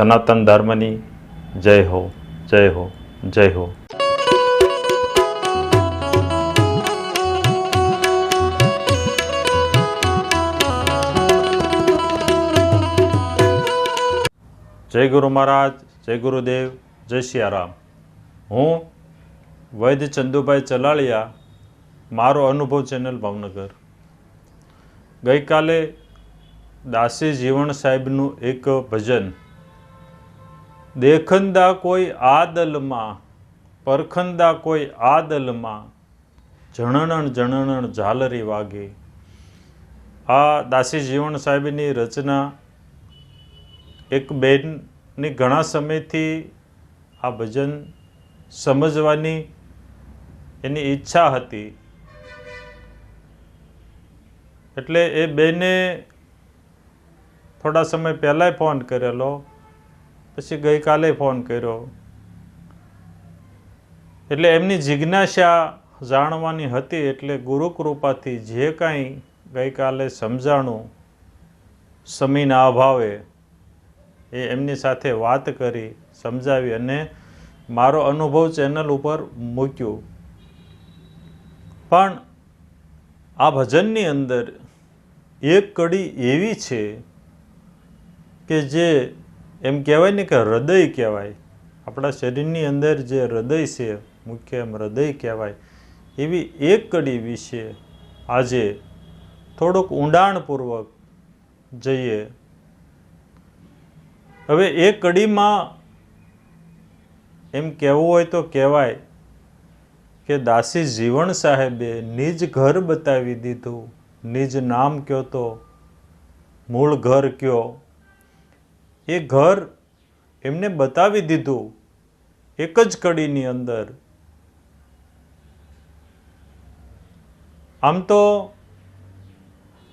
સનાતન ધર્મની જય હો જય હો જય હો. જય ગુરુ મહારાજ, જય ગુરુદેવ, જય સિયારામ હું વૈદ્ય ચંદુભાઈ ચલાળિયા, મારો અનુભવ ચેનલ ભાવનગર. ગઈકાલે દાસી જીવણ સાહેબનું એક ભજન દેખંદા કોઈ આદલમાં, પરખંદા કોઈ આદલમાં જણણણ જણણણ ઝાલરી વાગે. આ દાસી જીવણ સાહેબની રચના એક બેનની ઘણા સમયથી આ ભજન સમજવાની એની ઈચ્છા હતી. એટલે એ બેને થોડા સમય પહેલાંય ફોન કરેલો. પછી ગઈકાલે ફોન કર્યો. એટલે એમની જિજ્ઞાસા જાણવાની હતી એટલે ગુરુકૃપાથી જે કાંઈ ગઈકાલે સમજાણું સમયના અભાવે એ એમની સાથે વાત કરી, સમજાવી અને મારો અનુભવ ચેનલ ઉપર મૂક્યું. પણ આ ભજનની અંદર એક કડી એવી છે કે જે એમ કહેવાય ને કે હૃદય કહેવાય. આપણા શરીરની અંદર જે હૃદય છે, મુખ્ય એમ હૃદય કહેવાય. એવી એક કડી વિશે આજે થોડુંક ઊંડાણપૂર્વક જઈએ. હવે એ કડીમાં એમ કહેવું હોય તો કહેવાય કે દાસી જીવણ સાહેબે નિજ ઘર બતાવી દીધું, નિજ નામ કયો તો, મૂળ ઘર કયો એ ઘર એમને બતાવી દીધું એક જ કડીની અંદર. આમ તો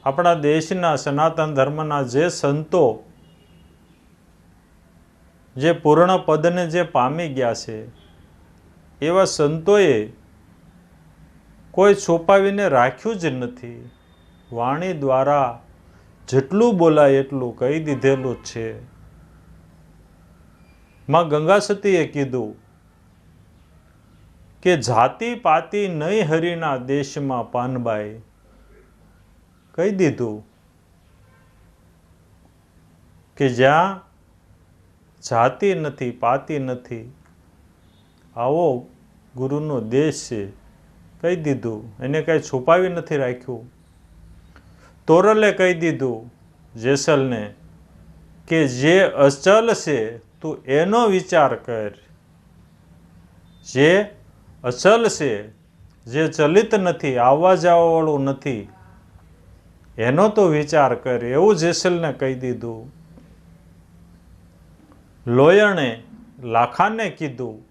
આપણા દેશના સનાતન ધર્મના જે સંતો જે પૂર્ણ પદને જે પામી ગયા છે, એવા સંતોએ કોઈ છુપાવીને રાખ્યું જ નથી. વાણી દ્વારા જેટલું બોલાય એટલું કહી દીધેલું છે. માં ગંગા સતીએ કીધું કે જાતિ પાતિ નહીં હરિના દેશમાં પાનબાઈ. કહી દીધું કે જ્યાં જાતિ નથી, પાતિ નથી, આવો ગુરુનો દેશ છે. કહી દીધું. એને કાંઈ છુપાવી નથી રાખ્યું. તોરલે કહી દીધું જેસલને કે જે અચલ છે તું એનો વિચાર કર. જે અચલ છે, જે ચલિત નથી, આવવા જવાવાળું નથી, એનો તો વિચાર કર. એવું જેસલને કહી દીધું. લોયણે લાખાને કીધું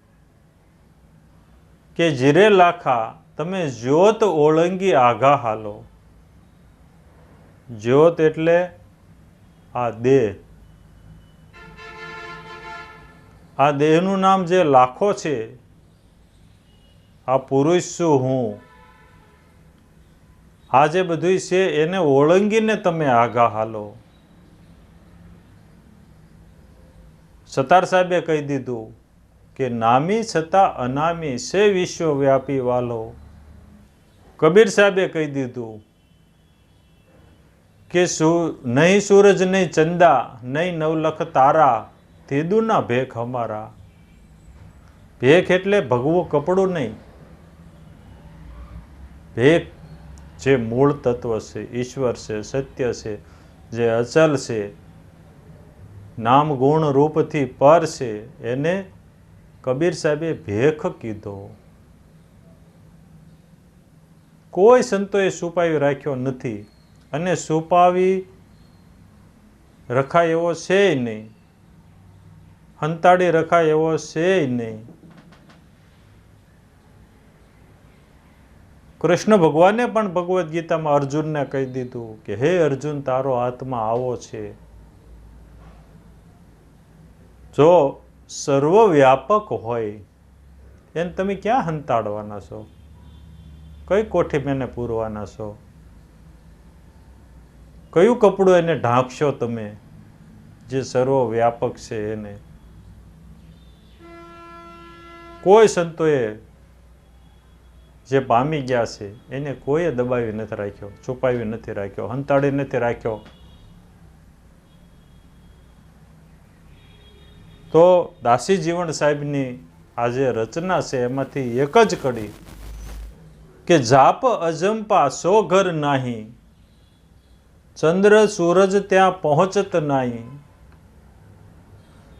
કે, જીરે લાખા, તમે જ્યોત ઓળંગી આઘા હાલો. જ્યોત એટલે આ દેહ. આ દેહનું નામ જે લાખો છે, આ પુરુષ છું હું? આ જે બધું છે, એને ઓળંગીને તમે આગા હાલો. સતાર સાહેબે કહી દીધું કે નામી છતાં અનામી છે વિશ્વવ્યાપી વાલો. કબીર સાહેબે કહી દીધું કે સુ, નહીં સૂરજ, નહીં ચંદા, નહીં નવલખ તારા તેદુના ભેખ અમારા. ભેખ એટલે ભગવું કપડું નહીં. ભેખ જે મૂળ તત્વ છે, ઈશ્વર છે, સત્ય છે, જે અચલ છે, નામ ગુણ રૂપથી પર છે, એને કબીર સાહેબે ભેખ કીધો. કોઈ સંતોએ છુપાવી રાખ્યો નથી અને છુપાવી રખાય એવો છે નહીં. હંતાડી રખાય એવો છે નહીં. કૃષ્ણ ભગવાને પણ ભગવદ્ ગીતામાં અર્જુનને કહી દીધું કે, હે અર્જુન, તારો આત્મા આવો છે. જો સર્વવ્યાપક હોય, એને તમે ક્યાં હંતાડવાના છો? કઈ કોઠી મેને પૂરવાના છો? કયું કપડું એને ઢાંકશો તમે, જે સર્વવ્યાપક છે એને? કોઈ સંતોએ જે પામી ગયા છે, એને કોઈએ દબાવી નથી રાખ્યો, છુપાવી નથી રાખ્યો, હંતાડી નથી રાખ્યો. તો દાસી જીવન સાહેબની આ જે રચના છે, એમાંથી એક જ કડી કે જાપ અજંપા સો ઘર નાહી, ચંદ્ર સૂરજ ત્યાં પહોંચત નાહી.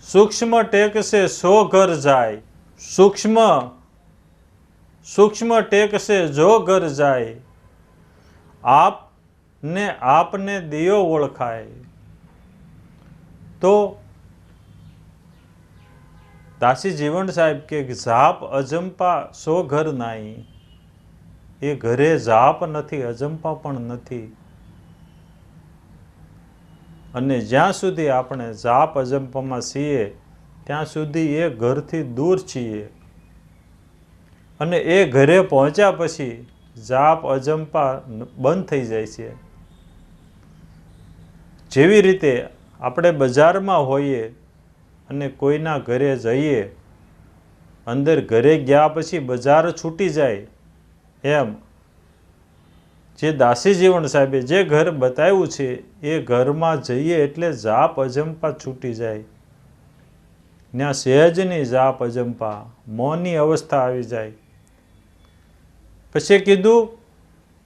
સૂક્ષ્મ ટેક છે સો ઘર જાય સૂક્ષ્મ સૂક્ષ્મ ટેકશે જો ઘર જાય આપ ને આપને દિયો ઓળખાય. તો દાસી જીવન સાહેબ કે જાપ અજંપા સો ઘર નાઈ. એ ઘરે જાપ નથી, અજંપા પણ નથી. અને જ્યાં સુધી આપણે જાપ અજંપામાં છીએ ત્યાં સુધી એ ઘરથી દૂર છીએ. અને એ ઘરે પહોંચ્યા પછી જાપ, અજંપા બંધ થઈ જાય છે. જેવી રીતે આપણે બજારમાં હોઈએ અને કોઈના ઘરે જઈએ, અંદર ઘરે ગયા પછી બજાર છૂટી જાય, એમ. જે દાસી જીવન સાહેબે જે ઘર બતાવ્યું છે, એ ઘરમાં જઈએ એટલે જાપ, અજંપા છૂટી જાય. ત્યાં સહેજની જાપ અજંપા, મૌનની અવસ્થા આવી જાય. પછી કીધું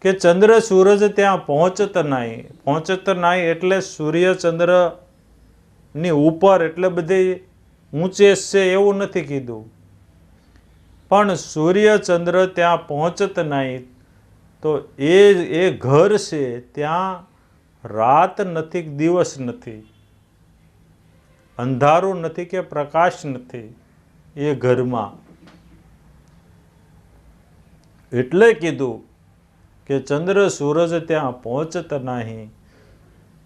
કે ચંદ્ર સૂરજ ત્યાં પહોંચત નહીં. પહોંચત નહીં એટલે સૂર્ય ચંદ્રની ઉપર એટલે બધી ઊંચે છે એવું નથી કીધું. પણ સૂર્ય ચંદ્ર ત્યાં પહોંચત નહીં તો એ એ ઘર છે ત્યાં રાત નથી, દિવસ નથી. અંધારું નથી કે પ્રકાશ નથી એ ઘરમાં. એટલે કીધું કે ચંદ્ર સૂરજ ત્યાં પહોંચત નહીં.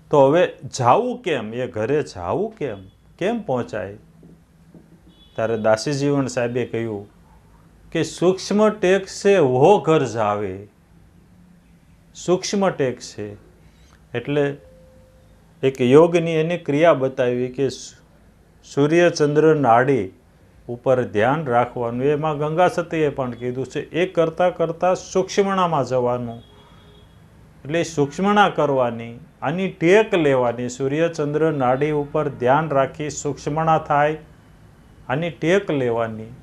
તો હવે જાવું કેમ? એ ઘરે જાવું કેમ? કેમ પહોંચાય? ત્યારે દાસી જીવન સાહેબે કહ્યું કે સૂક્ષ્મ ટેક છે વો ઘર જાવે. સૂક્ષ્મ ટેક છે એટલે એક યોગની એની ક્રિયા બતાવી કે સૂ- સૂર્ય ચંદ્ર નાડી ઉપર ધ્યાન રાખવાનું, એમાં ગંગા સતીએ પણ કીધું છે, એ કરતાં કરતાં સૂક્ષ્મણામાં જવાનું. એટલે સૂક્ષ્મણા કરવાની, આની ટેક લેવાની, સૂર્યચંદ્ર નાડી ઉપર ધ્યાન રાખી સૂક્ષ્મણા થાય, આની ટેક લેવાની.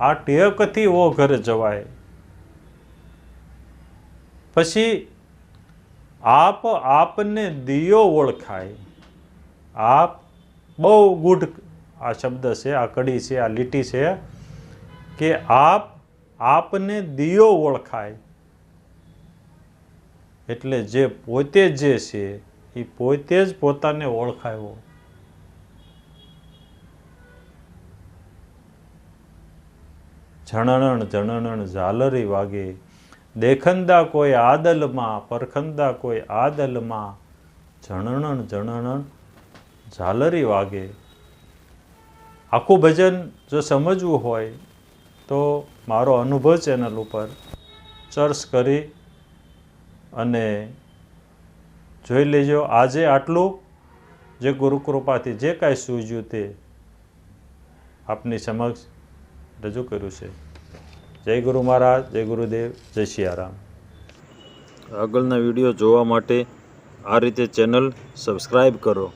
આ ટેકથી ઓ ઘર જવાય. પછી આપ આપને દિયો ઓળખાય. આપ બહુ ગુડ આ શબ્દ છે, આ કડી છે, આ લીટી છે કે આપ, આપને દિયો ઓળખાય. એટલે જે પોતે જે છે, એ પોતે જ પોતાને ઓળખાયો. ઝણણ ઝણણ ઝાલરી વાગે. દેખંદા કોઈ આદલમાં, પરખંદા કોઈ આદલમાં. જણણ ઝણણ ઝાલરી વાગે. આખું ભજન જો સમજવું હોય તો મારો અનુભવ ચેનલ ઉપર સર્ચ કરી અને જોઈ લેજો. આજે આટલું. જે ગુરુકૃપાથી જે કાંઈ સૂજ્યું તે આપની સમક્ષ રજૂ કર્યું છે. જય ગુરુ મહારાજ, જય ગુરુદેવ, જય સિયારામ આગળના વીડિયો જોવા માટે આ રીતે ચેનલ સબસ્ક્રાઈબ કરો.